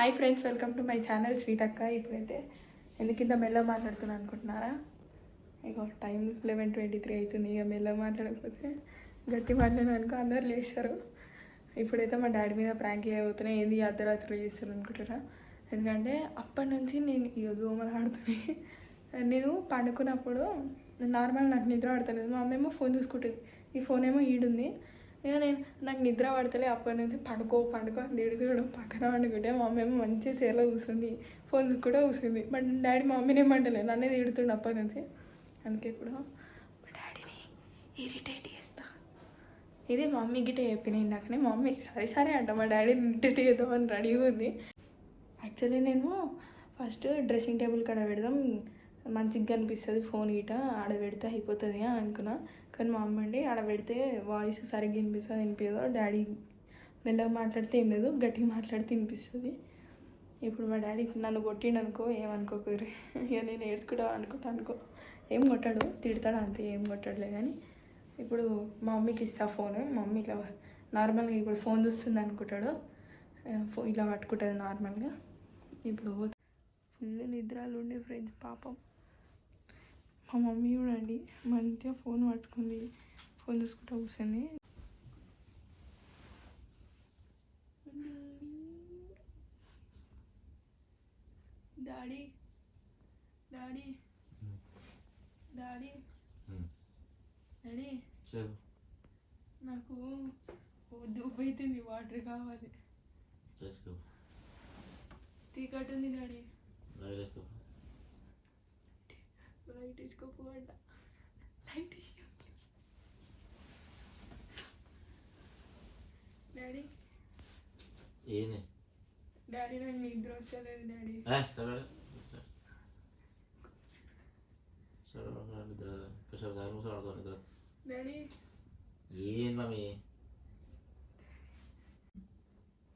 Hi friends welcome to my channel sweet అక్క. ఇప్పుడైతే ఎందుకు ఇంత మెల్ల మాట్లాడుతున్నాను అనుకుంటున్నారా? ఇక టైం లెవెన్ ట్వంటీ త్రీ అవుతుంది. ఇక మెల్ల మాట్లాడకపోతే గట్టి మాట్లాడిన అనుకో అందరు లేస్తారు. ఇప్పుడైతే మా డాడీ మీద ప్రాంక్ అయిపోతున్నాయి ఏంది అర్ధరాత్రులు చేస్తారు అనుకుంటారా ఎందుకంటే అప్పటి నుంచి నేను ఇక దోమలు ఆడుతున్నాయి నేను పండుకున్నప్పుడు నార్మల్ నాకు నిద్ర పడతలేదు. మా అమ్మ ఏమో ఫోన్ చూసుకుంటుంది. ఈ ఫోన్ ఏమో ఈడుంది. ఇక నేను నాకు నిద్ర పడతలే అప్పటి నుంచి పడుకో పడుకో అని తిడుతుడు పక్కన పండుకుంటే మా మమ్మీ మంచి చీరలో కూర్చుంది ఫోన్ కూడా కూర్చుంది బట్ డాడీ మా మమ్మీని ఏమంటలే నన్నే తిడుతుండు అప్పటి నుంచి. అందుకే ఇప్పుడు మా డాడీని ఇరిటేట్ చేస్తా. ఇది మా మమ్మీ గిట్ట చెప్పిన ఇందాకనే మా మమ్మీ సరే సరే అంట మా డాడీని ఇరిటేట్ చేద్దామని రెడీగా ఉంది. యాక్చువల్లీ నేను ఫస్ట్ డ్రెస్సింగ్ టేబుల్ కాడ పెడదాం మంచిగా కనిపిస్తుంది ఫోన్ గిట ఆడ పెడితే అయిపోతుంది అని అనుకున్నా. కానీ మా అమ్మ అండి ఆడ పెడితే వాయిస్ సరిగ్గా వినిపిస్తుంది వినిపించదో డాడీ మెల్లగా మాట్లాడితే ఏం లేదు గట్టిగా మాట్లాడితే వినిపిస్తుంది. ఇప్పుడు మా డాడీ నన్ను కొట్టిండు అనుకో ఏమనుకోకూరి ఇక నేను ఏడ్చుకుంటా అనుకుంటా అనుకో. ఏం కొట్టాడు? తిడతాడు అంతే ఏం కొట్టాడులే కానీ ఇప్పుడు మా మమ్మీకి ఇస్తా ఫోన్. మా మమ్మీ ఇట్లా నార్మల్గా ఇప్పుడు ఫోన్ చూస్తుంది అనుకుంటాడు. ఫో ఇలా పట్టుకుంటుంది నార్మల్గా. ఇప్పుడు ఫుల్ నిద్రలు ఉండే ఫ్రెండ్స్ పాపం. మా మమ్మీ చూడండి మంచిగా ఫోన్ పట్టుకుంది. ఫోన్ చూసుకుంటూ కూర్చొని. డాడీ. డాడీ. డాడీ. డాడీ. నాకు దుబ్బు అవుతుంది వాటర్ కావాలి. ఉంది డాడీ. వేసుకో లైట్ డాడీ ఏంది? డాడీ నాకు నిద్ర వస్తలేదు డాడీ ఏ సరే డాడీ ఏంది మమ్మీ?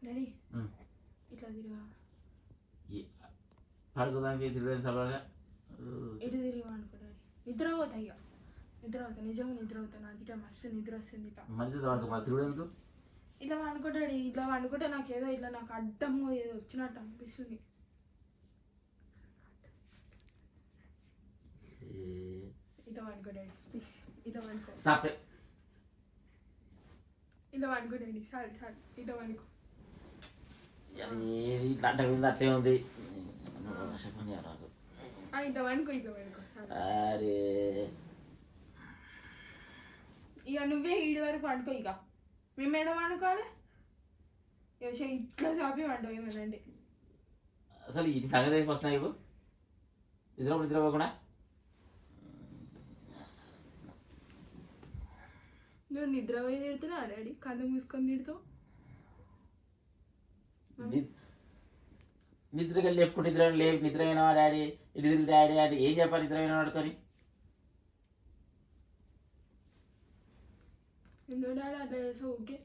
డాడీ. ఇట్లా తిరిగా. పడుకోదానికి తిరిగా నిద్ర పోతా ఇక నిద్ర అవుతా నిజంగా నిద్ర అవుతా నాకు ఇట్లా మస్తు నిద్ర వస్తుంది ఇట్లా వాడుకో ఇట్లా ఇట్లా అనుకుంటే నాకు ఏదో ఇట్లా నాకు అడ్డంగా ఏదో వచ్చినట్టు అనిపిస్తుంది ఇట్లా అనుకో డాడీ ప్లీజ్ ఇట్లా సాపే ఇట్లా అనుకో డాడీ చాలు చాలు ఇట్లా ఏది ఇట్లా అంటే అట్లే ఉంది ఇట్లా ఇట్లా అనుకో చాలు అరే. ఇక నువ్వే ఈడి వరకు అనుకో ఇక. మేము అనుకోవాలి ఇక ఇట్లా చాపి వండు ఏమనండి అసలు ఇది సంగతి ఫస్ట్ నాకు? నిద్ర నిద్ర పోకుండా? నువ్వు నిద్ర పోయి తిడుతున్నా డాడీ? కళ్ళు మూసుకొని తిడుతావు? నిద్రకి వెళ్ళి ఎప్పుడు నిద్ర లేవు నిద్ర అయినా డాడీ తిరిగి డాడీ? అంటే ఏం చెప్పాలి నిద్ర అయినా వాడుకొని డాడీ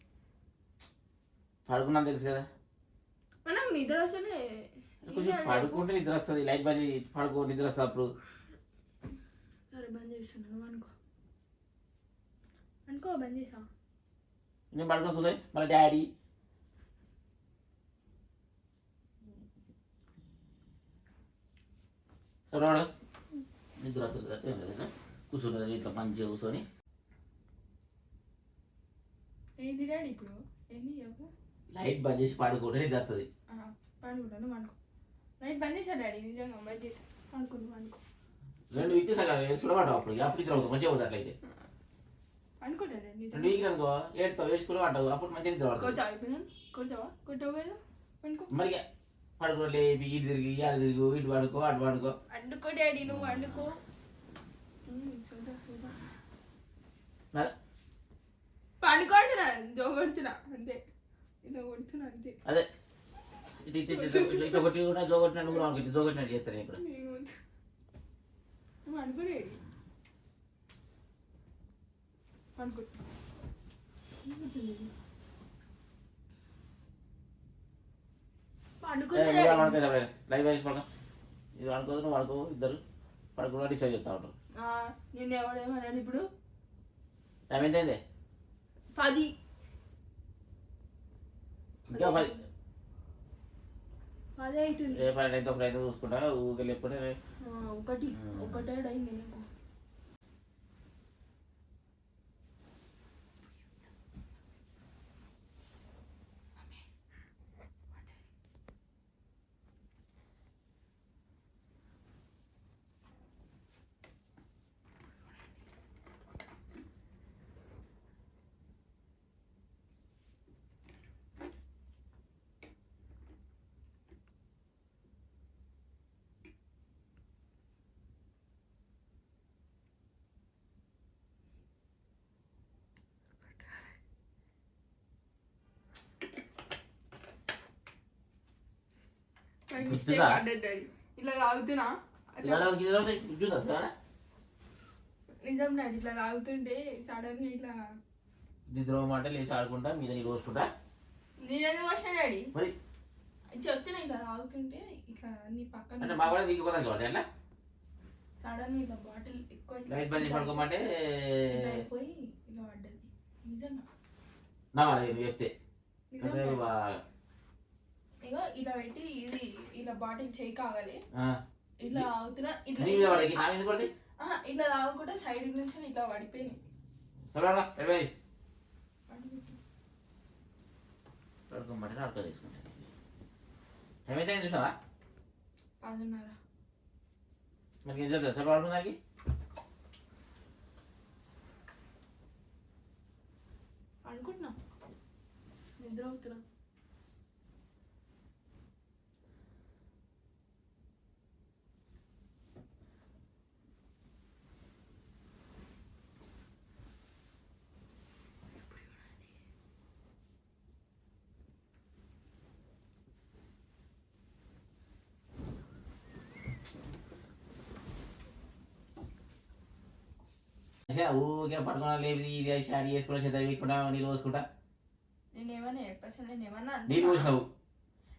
పడుకున్నాను తెలుసు కదా. నాకు నిద్ర వస్తేనే కొంచెం పడుకుంటే నిద్ర వస్తుంది. లైట్ బంద్ పడుకో నిద్ర వస్తుంది అప్పుడు. సరే బంద్ చేస్తున్నాను. అనుకో. అనుకో బంద్ చేసా. నేను పడుకుని కూర్చొని. మళ్ళీ డాడీ సరే వాడు నిద్ర వస్తుంది అంటే ఏం లేదు కూర్చున్నది ఇట్లా మంచిగా కూర్చొని ఏంది డాడీ ఇప్పుడు ఏంది చెప్పు లైట్ బంద్ చేసి పడుకుంటే నిద్ర వస్తుంది పండుకుంటాను బంద్ డాడీ నిజంగా బంద్ రెండు వీక్స్ సగం అప్పుడు అప్పుడు నిద్ర అవుతుంది మంచిగా అవుతుంది అట్లయితే అనుకో డాడీ రెండు వీక్లు అనుకో ఏడుతావు వేసుకుని పడ్డావు అప్పుడు మంచిగా నిద్ర పడుతుంది కొడతావా? కొడతావా కొట్టావు కదా మరి ఇక పడుకుని లేపి ఇటు తిరిగి ఆడ తిరుగు ఇటు పడుకో అటు పడుకో. వండుకో డాడీ నువ్వు వండుకో ఉమ్, చూద్దాం చూద్దాం. మరి పండుకోండి జో కొడుతున్నా అంతే. ఇదో కొడుతున్నా అంతే. అదే. ఇటు ఇటు ఇటు ఇటు ఇటు ఒకటి కూడా జోగొట్టిన నువ్వు కూడా ఇటు జోగొట్టినట్టు చేస్తాను ఇక్కడ ఏమొద్దు. నువ్వు అనుకో డాడీ అనుకో పండుకుంటా డాడీ లైవ్ వేసి పడక. ఇది నువ్వు ఇద్దరు పడుకున్నా డిసైడ్ చేస్తా ఉంటారు. ఆ, నిన్ను ఎవడేమన్నాడు ఇప్పుడు? టైం ఎంత అయింది పది. ఇంకా పది. అవుతుంది ఏ అయితే అయితే చూసుకుంటా ఎప్పుడు? ఆ, ఒకటి ఒకటే అయింది నీకు. మిస్టేక్? పడ్డది ఇట్లా తాగుతున్నా అట్లా నిజం డాడీ ఇట్లా తాగుతుంటే సడన్ ఇట్లా నిద్ర మాట లేచి ఆడుకుంటా మీద నీళ్ళు పోసుకుంటా. నేను వచ్చిన డాడీ? మరి? చెప్తున్నా ఇట్లా తాగుతుంటే ఇట్లా నీ పక్కన అంటే మా కూడా నీకు కొద్దాం చూడండి ఎట్లా సడన్ ఇట్లా బాటిల్ ఎక్కువ లైట్ బంద్ పడుకోమంటే ఇట్లా అయిపోయి ఇలా పడ్డది. నిజంగా. నా చెప్తే. ఇగో ఇలా పెట్టి ఇది ఇలా బాటిల్ చేయి కాగాలి. ఇట్లా అవుతున్నా ఇట్లా ఇట్లా తాగుకుంటే సైడ్ నుంచి ఇట్లా పడిపోయింది సరే పడుకోమంటే అడుకో తీసుకుంటా. టైం అయితే అయింది చూసావా పదున్నర. మరి ఏం చేద్దాం సరే పడుకున్నాకి అనుకుంటున్నా నిద్ర అవుతున్నా ఊరికే పడుకున్నా లేదు ఇది షాడీ చేసుకుంటా చేత వేయకుండా నీళ్ళు పోసుకుంటా. నేను ఏమన్నా చెప్పేసి నేను ఏమన్నా నీళ్ళు? పోసినావు.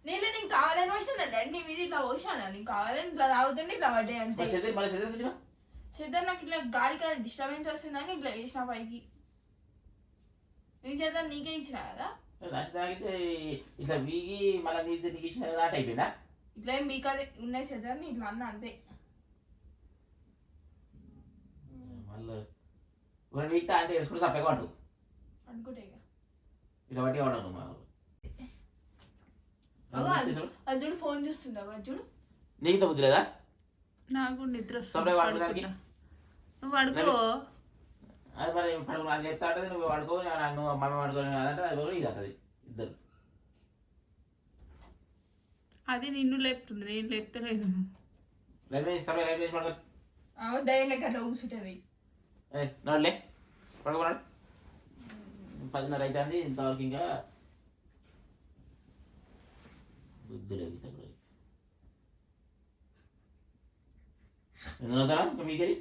నేను నేను కావాలని వచ్చిన డాడీ నీ మీద ఇట్లా పోసాను? నేను కావాలని ఇట్లా తాగుతుంటే ఇట్లా పడ్డాయి అంతే. చేత మళ్ళీ చేత చేద్దాం నాకు ఇట్లా గాలికి డిస్టర్బెన్స్ వస్తుందని ఇట్లా వేసిన పైకి. నీ చేద్దాం నీకే ఇచ్చిన కదా? నచ్చి తాగితే ఇట్లా వీగి మళ్ళీ నీ నీకు ఇచ్చిన కదా ఆట అయిపోయిందా? ఇట్లా ఏం బీకాలి ఉన్నాయి చేద్దాం ఇట్లా అన్న అంతే. మళ్ళీ రెండు వీక్ అంతే వేసుకుంటే సప్పగా పట్టు అనుకుంటే ఇట్లా బట్టి వాడను మా చూడు ఫోన్ చూస్తుంది. చూడు. నీకు బుద్ధి లేదా? నాకు నిద్ర వస్తుంది. వాడుకోవడానికి? నువ్వు పడుకో అది మరి పడుకుని అది చెప్తా అంటే నువ్వు పడుకో నేను- నువ్వు మమ్మీ పడుకోని అదంటే అది ఒకటి ఇది అంటది ఇద్దరు. అది నిన్ను లేపుతుంది నేను లేపుతలేదు లైట్ వేసి సరే దయ్యం లెక్క అట్లా కూర్చుంటుంది. నడులే పడుకోనాడు పదిన్నర అవుతుంది ఇంతవరకు ఇంకా బుద్ధి లేదు ఇంత కూడా. ఎందుకు అవుతారా ఇంకా మీకెళ్ళి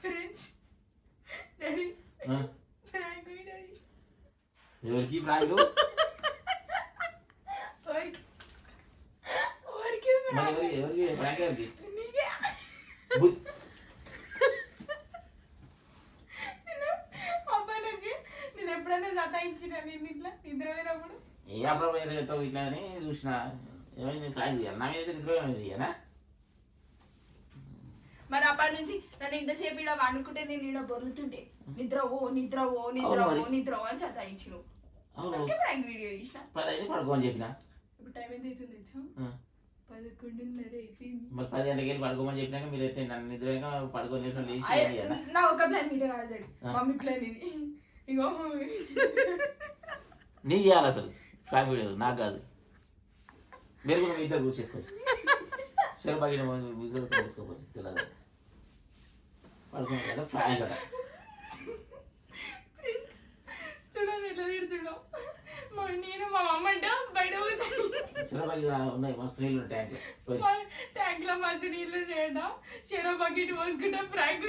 ఫ్రెండ్స్ డాడీ ఆ? ప్రాంక్ డాడీ ఎవరికి ప్రాంక్ ఎవరికి ఎవరికి మరి prank? ఎవరికి ఎవరికి ప్రాంక్ ఎవరికి నీకే బుద్ధి నేను అబ్బాయి నుంచి నేను ఎప్పుడైనా సతాయించిన నేను ఇట్లా నిద్ర పోయినప్పుడు ఏ చెప్తావు ఇట్లా అని చూసిన. ఏమైంది నా మీద నిద్ర ఇయ్యనా మరి అప్పటి నుంచి నన్ను ఇంతసేపు ఇక్కడ వండుకుంటే నేను ఇక్కడ బొర్లుతుంటే నిద్ర ఓ నిద్ర ఓ నిద్ర ఓ. నిద్ర ఓ అని అవును. అందుకే ప్రాంక్ వీడియో తీసిన పది అయితే పడుకో అని చెప్పిన? ఇప్పుడు టైం ఎంత అవుతుంది. పదకొండున్నర అయిపోయింది. మరి పది గంటలకి వెళ్ళి పడుకోమని చెప్పినాక మీరు అయితే నన్ను నిద్రగా పడుకొని? నా ఒక ప్లాన్ వీడియో కాదు. మమ్మీ ప్లాన్ ఇది. ఇగో. నీకు చేయాలి అసలు? ఫ్రాంక్ వీడియో నాకు కాదు. మీరు కూడా మీ ఇద్దరు గుర్తు సరే బాగా విజువల్ చేసుకోవాలి కదా ఫ్రాంక్ కదా చూడండి ఎట్లా తిడుతుండో. నేను మా అమ్మ అంట బయట ఉన్నాయి మస్తు నీళ్ళు ట్యాంక్. ట్యాంక్లో మసి నీళ్ళు చేయడం చెరో బకెట్ పోసుకుంటే ప్రాంక్